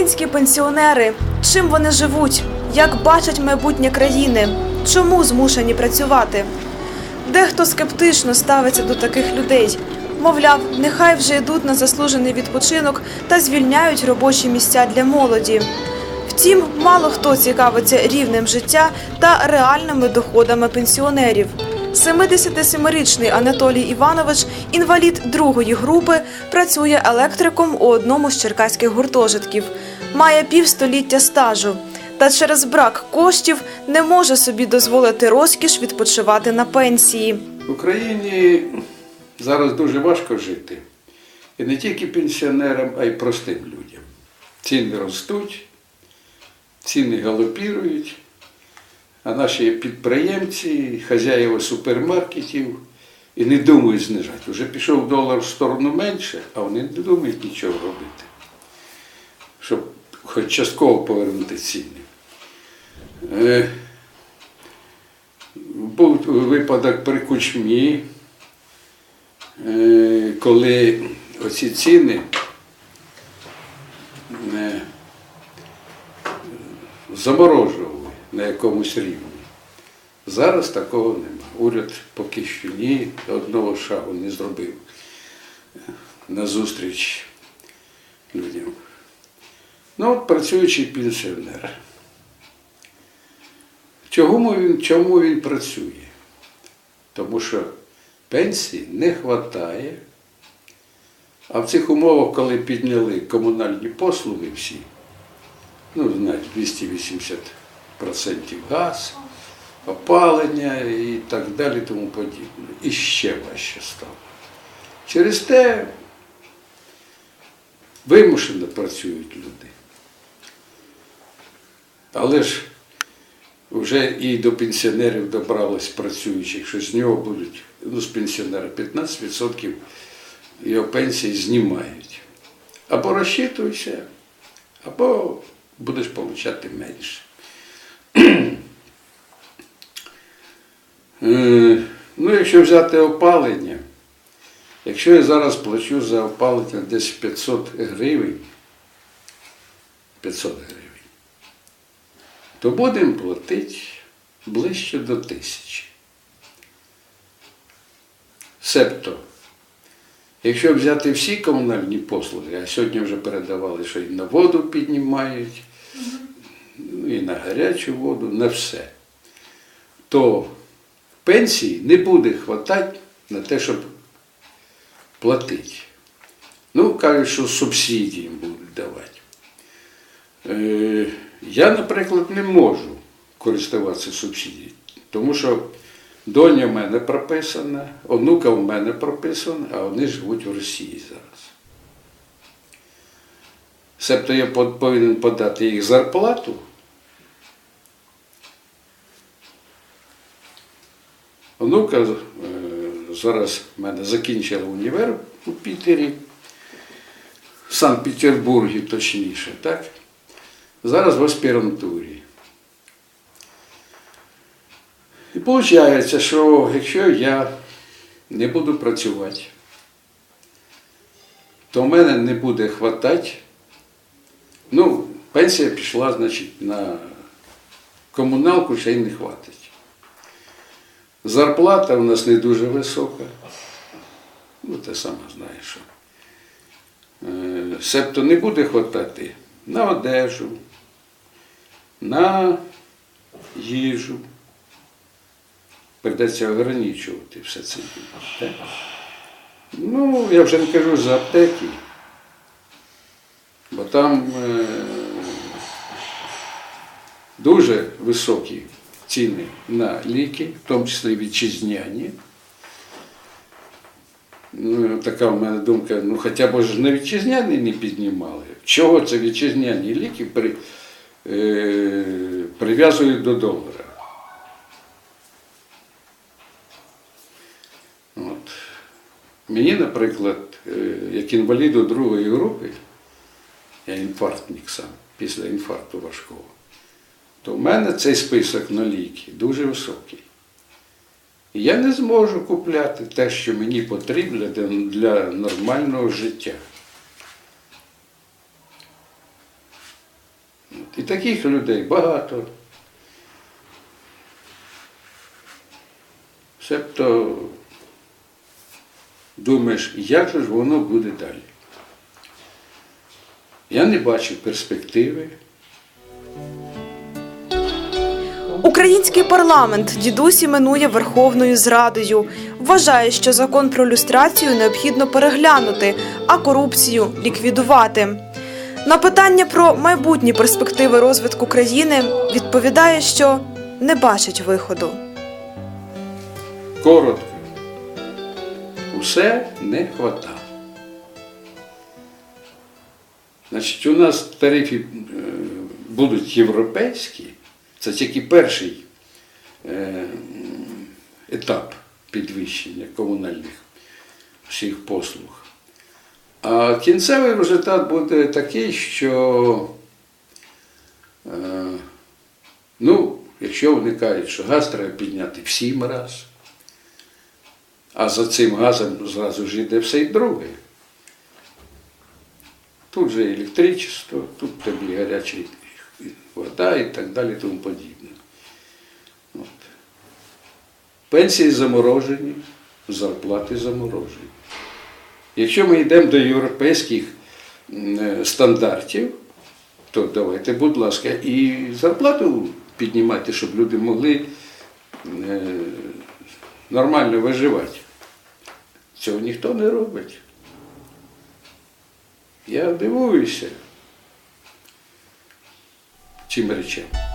Українські пенсіонери. Чим вони живуть? Як бачать майбутнє країни? Чому змушені працювати? Дехто скептично ставиться до таких людей. Мовляв, нехай вже йдуть на заслужений відпочинок та звільняють робочі місця для молоді. Втім, мало хто цікавиться рівнем життя та реальними доходами пенсіонерів. 77-річний Анатолій Іванович, інвалід другої групи, працює електриком у одному з черкаських гуртожитків. Має півстоліття стажу. Та через брак коштів не може собі дозволити розкіш відпочивати на пенсії. В Україні зараз дуже важко жити. І не тільки пенсіонерам, а й простим людям. Ціни ростуть, ціни галопірують, а наші підприємці, хазяїва супермаркетів і не думають знижати. Уже пішов долар в сторону менше, а вони не думають нічого робити, хоч частково повернути ціни. Е, був випадок при кучмі, е, коли оці ціни е, заморожували на якомусь рівні. Зараз такого нема. Уряд поки що ні, одного шагу не зробив назустріч людям. Ну, от працюючий пенсіонер. Чому він, чому він працює? Тому що пенсії не вистачає. А в цих умовах, коли підняли комунальні послуги всі, ну, знаєте, 280% газ, опалення і так далі, тому подібне. І ще важче стало. Через те вимушено працюють люди. Але ж вже і до пенсіонерів добралось працюючих, що з нього будуть, ну, з пенсіонера 15% його пенсії знімають. Або розчитуйся, або будеш отримати менше. Е, Ну, якщо взяти опалення, якщо я зараз плачу за опалення десь 500 гривень, 500 гривень, то будемо платити ближче до тисячі. Себто, якщо взяти всі комунальні послуги, а сьогодні вже передавали, що і на воду піднімають, ну, і на гарячу воду, на все, то пенсії не буде хватати на те, щоб платити. Ну, кажуть, що субсидії будуть давати. Я, наприклад, не можу користуватися субсидією, тому що доня в мене прописана, онука в мене прописана, а вони живуть в Росії зараз. Себто я повинен подати їх зарплату. Онука е, зараз в мене закінчила універ у Пітері, в Санкт-Петербургі точніше, так? Зараз в аспірантурі. І виходить, що якщо я не буду працювати, то в мене не буде хватати. Ну, пенсія пішла, значить, на комуналку ще й не хватить. Зарплата у нас не дуже висока. Ну, ти сама знаєш, що. Е, Себто не буде хватати на одежу, на їжу. Придеться ограничувати все це. Так? Ну, я вже не кажу за аптеки, бо там е, дуже високі ціни на ліки, в тому числі вітчизняні. Ну, така в мене думка, ну хоча б ж на вітчизняні не піднімали. Чого це вітчизняні ліки при, прив'язують до долара? От. Мені, наприклад, е, як інваліду другої групи, я інфарктник сам, після інфаркту важкого, то в мене цей список на ліки дуже високий. І я не зможу купляти те, що мені потрібно для нормального життя. Таких людей багато. Себто думаєш, як же ж воно буде далі? Я не бачу перспективи. Український парламент дідусь іменує Верховною Зрадою. Вважає, що закон про люстрацію необхідно переглянути, а корупцію ліквідувати. На питання про майбутні перспективи розвитку країни відповідає, що не бачить виходу. Коротко. Усе не хвата. Значить, у нас тарифи е, будуть європейські. Це тільки перший е, етап підвищення комунальних всіх послуг. А кінцевий результат буде такий, що е, ну, якщо вони кажуть, що газ треба підняти в сім раз, а за цим газом зразу ж йде все й друге. Тут же електричество, тут тобі гаряча вода і так далі, тому подібне. От. Пенсії заморожені, зарплати заморожені. Якщо ми йдемо до європейських е, стандартів, то давайте, будь ласка, і зарплату піднімайте, щоб люди могли е, нормально виживати. Цього ніхто не робить. Я дивуюся цим речам.